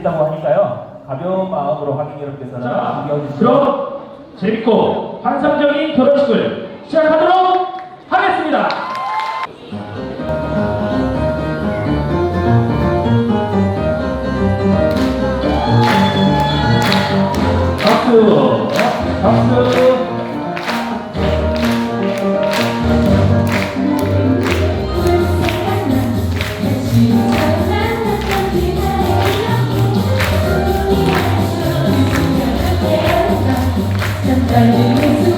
준비했다고 하니까요. 가벼운 마음으로 하객 여러분께서는 자, 즐겨주시고 그럼 재밌고 환상적인 결혼식을 시작하도록 하겠습니다. 박수, 박수. and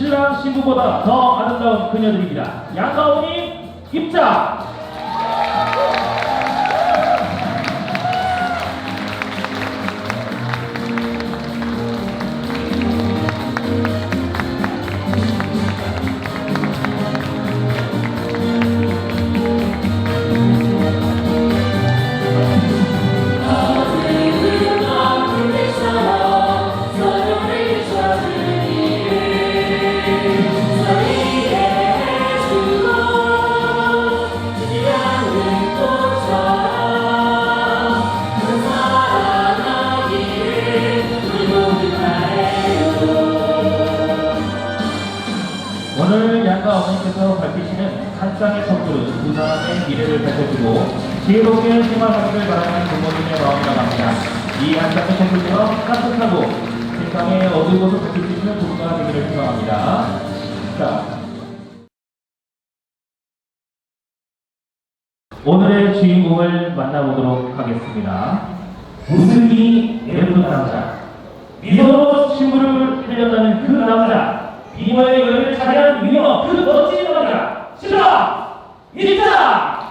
신랑 신부보다 더 아름다운 그녀들입니다. 양가 어머니 입장! 오늘 양가 어머니께서 밝히시는 한 쌍의 촛불은 두 사람의 미래를 밝혀주고 지혜롭게 생활하기를 바라는 부모님의 마음이라 합니다. 이 한 쌍의 촛불처럼 따뜻하고 세상의 어두운 곳을 밝힐 수 있는 부부가 되기를 희망합니다. 자, 오늘의 주인공을 만나보도록 하겠습니다. 웃음이 예쁜 남자, 미소로 신부를 흘렸다는 그 남자, 비머의 여인을 차지한 위너 그 멋진 남자, 신랑 입장! 자,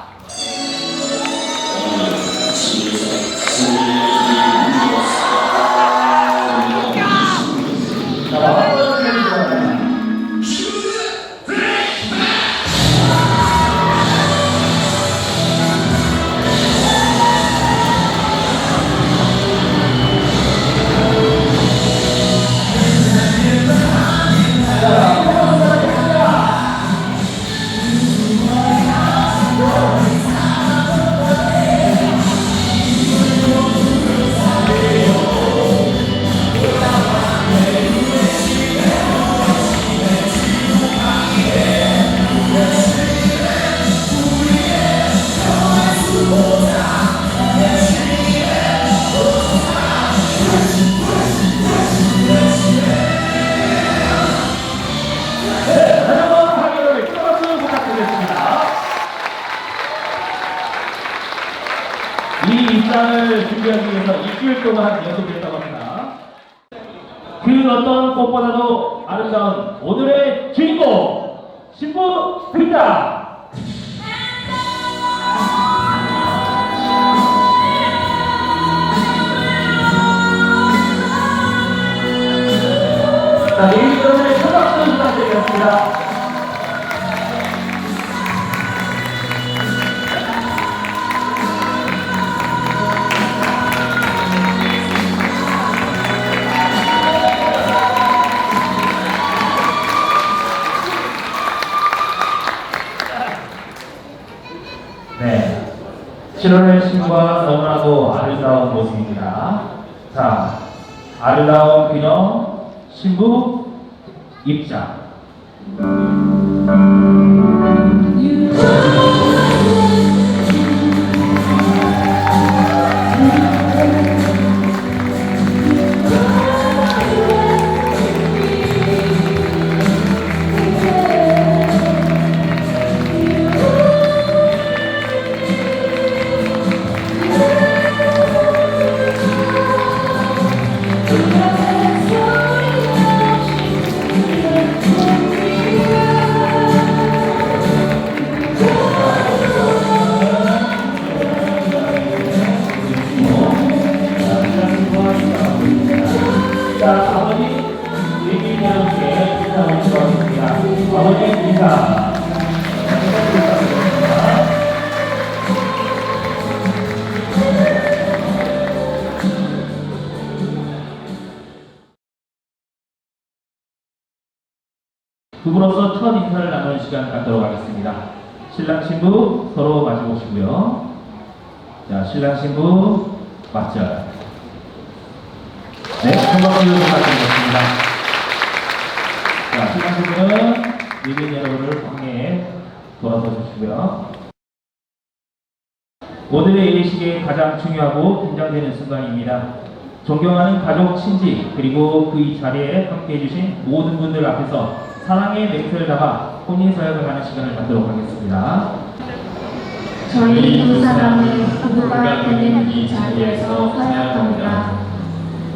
자, 이 여러분의 큰 박수 부탁드리겠습니다. 신과 너무나도 아름다운 모습입니다. 자, 아름다운 그녀, 신부, 입장. 신랑 신부 맞죠? 네, 한박수 부탁드리겠습니다. 자, 신랑 신부는 미민 여러분을 방에 돌아서 주시고요. 오늘의 예식의 가장 중요하고 긴장되는 순간입니다. 존경하는 가족, 친지, 그리고 그 이 자리에 함께 해주신 모든 분들 앞에서 사랑의 맹세를 담아 혼인 서약을 하는 시간을 갖도록 하겠습니다. 저희 두 사람은 부부가 되는 이 자리에서 서약합니다.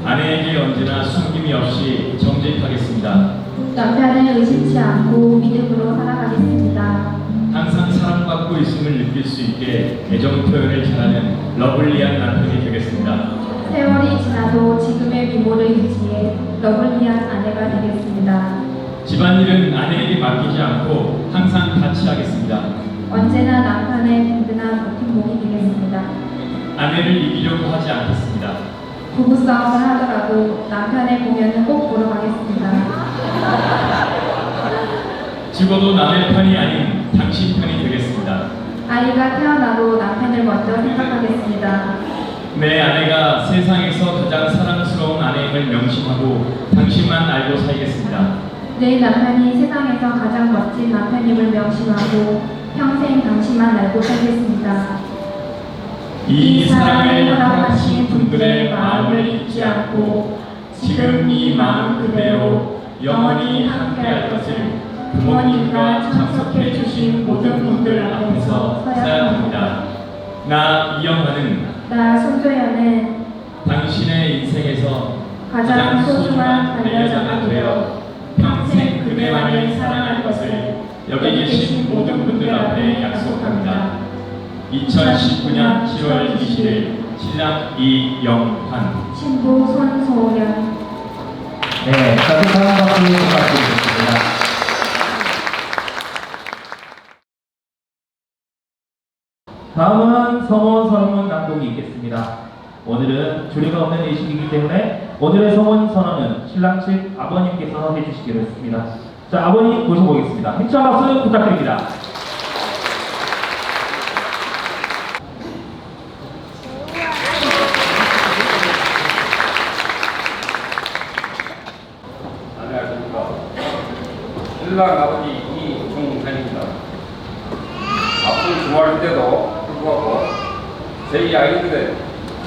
아내에게 언제나 숨김이 없이 정직하겠습니다. 남편을 의심치 않고 믿음으로 살아가겠습니다. 항상 사랑받고 있음을 느낄 수 있게 애정 표현을 잘하는 러블리한 남편이 되겠습니다. 세월이 지나도 지금의 미모를 유지해 러블리한 아내가 되겠습니다. 집안일은 아내에게 맡기지 않고 항상 같이 하겠습니다. 언제나 남편의 든든한 버팀목이 되겠습니다. 아내를 이기려고 하지 않겠습니다. 부부싸움을 하더라도 남편의 공연은 꼭 보러 가겠습니다. 죽어도 남의 편이 아닌 당신 편이 되겠습니다. 아이가 태어나도 남편을 먼저 생각하겠습니다. 내 아내가 세상에서 가장 사랑스러운 아내임을 명심하고 당신만 알고 살겠습니다. 내 남편이 세상에서 가장 멋진 남편임을 명심하고 평생 당신만 알고 살겠습니다. 이 사랑을 허락하신 분들의 마음을 잊지 않고 지금 이 마음 그대로 영원히 함께할 것을 부모님과 참석해 주신 모든 분들 앞에서 사양합니다. 나 이영화는 나 손조연은 당신의 인생에서 가장 소중한 반려자가 되어 평생 그대만을 사랑할 것을 여기 계신 2019년 7월 20일 신랑 이영환 신부 손소연 네, 따뜻한 박수 부탁드리겠습니다. 다음은 성원 선언문 낭독이 있겠습니다. 오늘은 주례가 없는 예식이기 때문에 오늘의 성원 선언은 신랑 측 아버님께서 해주시기로 했습니다. 자, 아버님 모셔보겠습니다. 힘찬 박수 부탁드립니다. 안녕하십니까. 신랑 아버지 이종산입니다. 바쁜 주말 때도 불구하고 저희 아이들의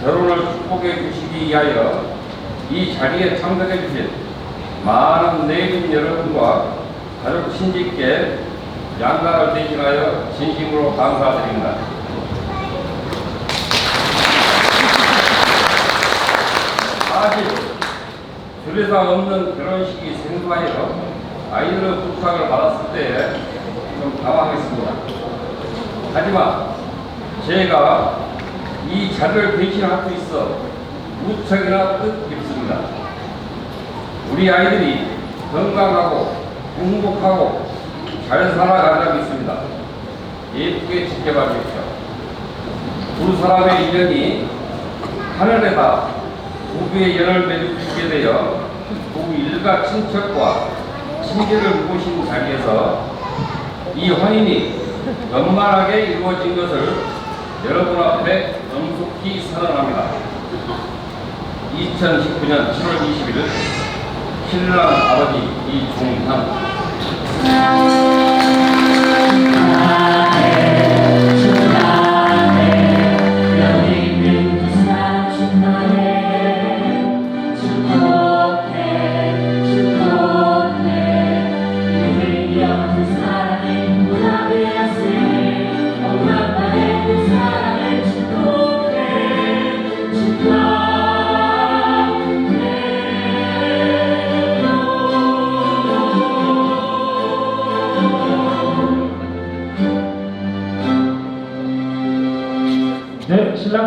결혼을 축복해 주시기 위하여 이 자리에 참석해 주신 많은 내빈 여러분과 가족 친지께 양가를 대신하여 진심으로 감사드립니다. 사실 주례사 없는 결혼식이 생소하여 아이들의 부탁을 받았을 때 좀 당황했습니다. 하지만 제가 이 자리를 대신할 수 있어 무척이나 뜻깊습니다. 우리 아이들이 건강하고 행복하고 잘 살아가자 믿습니다. 예쁘게 지켜봐 주십시오. 두 사람의 인연이 하늘에다 부부의 연을 맺을 수 있게 되어 부부 일가 친척과 친지를 모신 자리에서 이 혼인이 원만하게 이루어진 것을 여러분 앞에 엄숙히 선언합니다. 2019년 7월 20일 신랑 아버지 이종환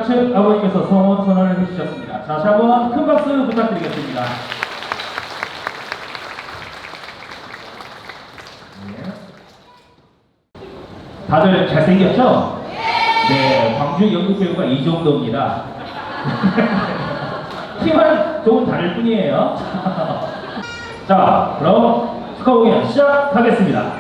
측 아버님께서 성원 선언을 해주셨습니다. 다시 한번 큰 박수 부탁드리겠습니다. 예. 다들 잘생겼죠? 네, 광주 연극 배우가 이 정도입니다. 키만 조금 다를 뿐이에요. 자, 그럼 축하 공연 시작하겠습니다.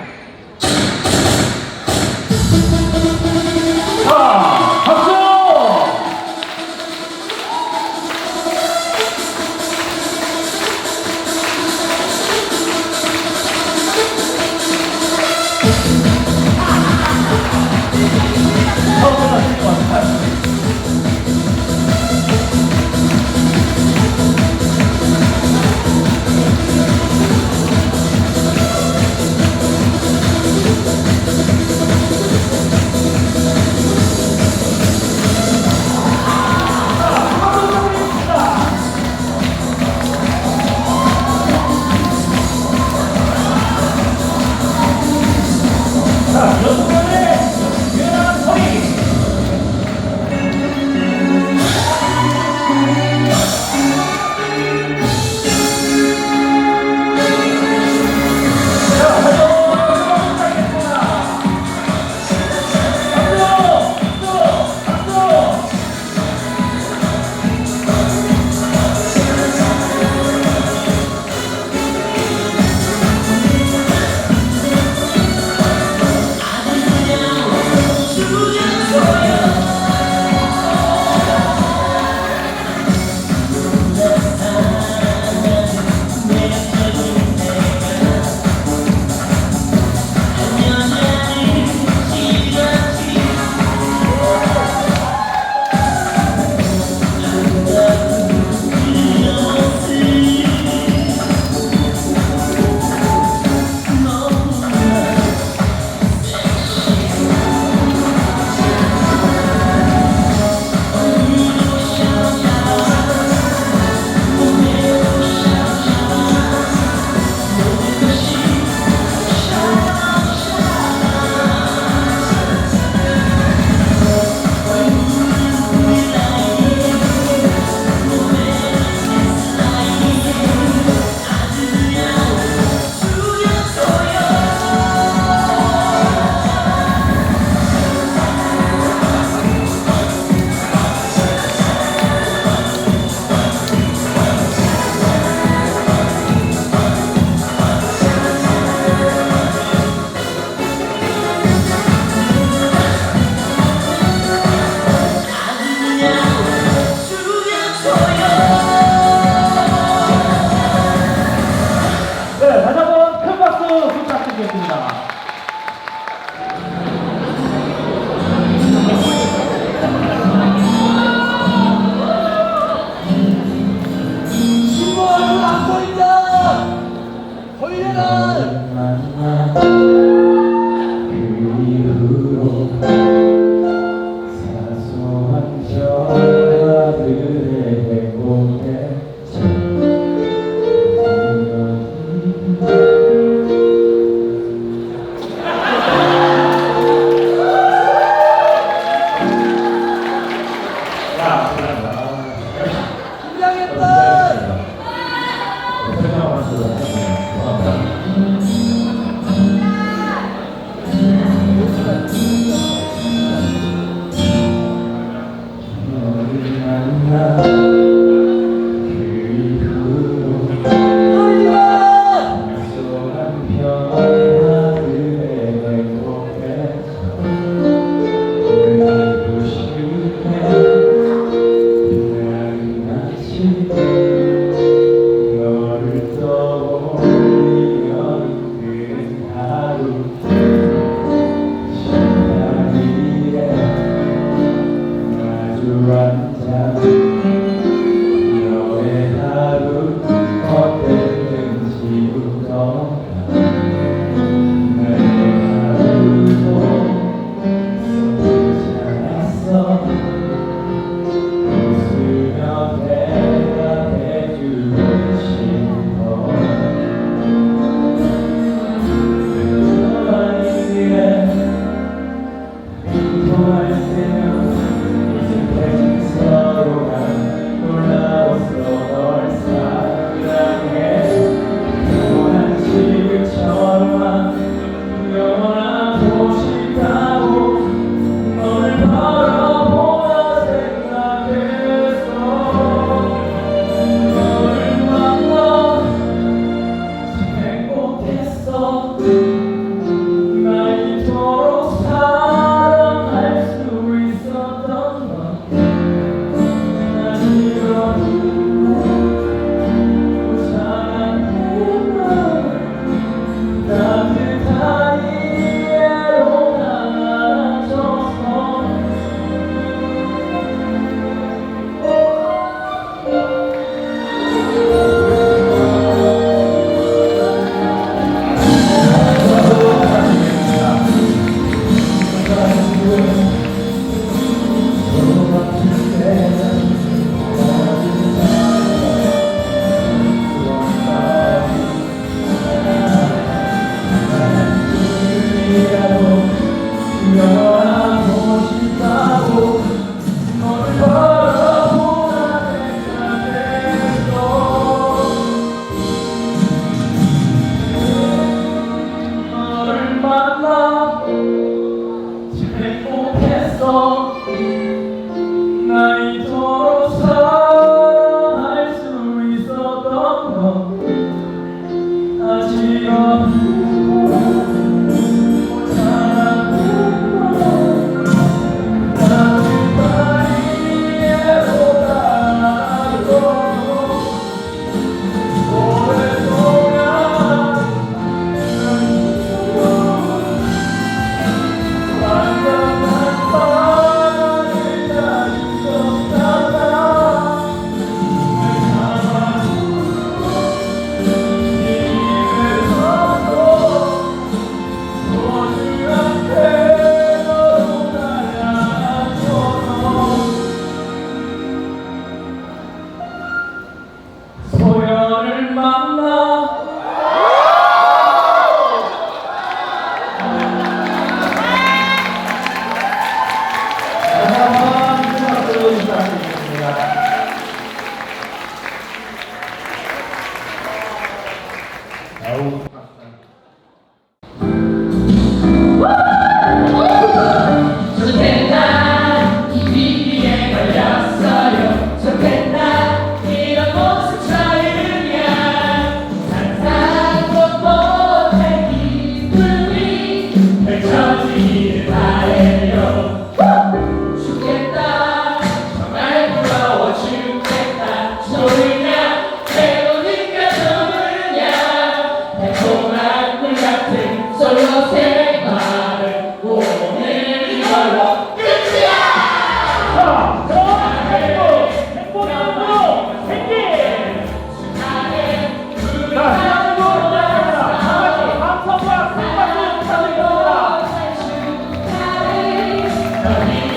Amen.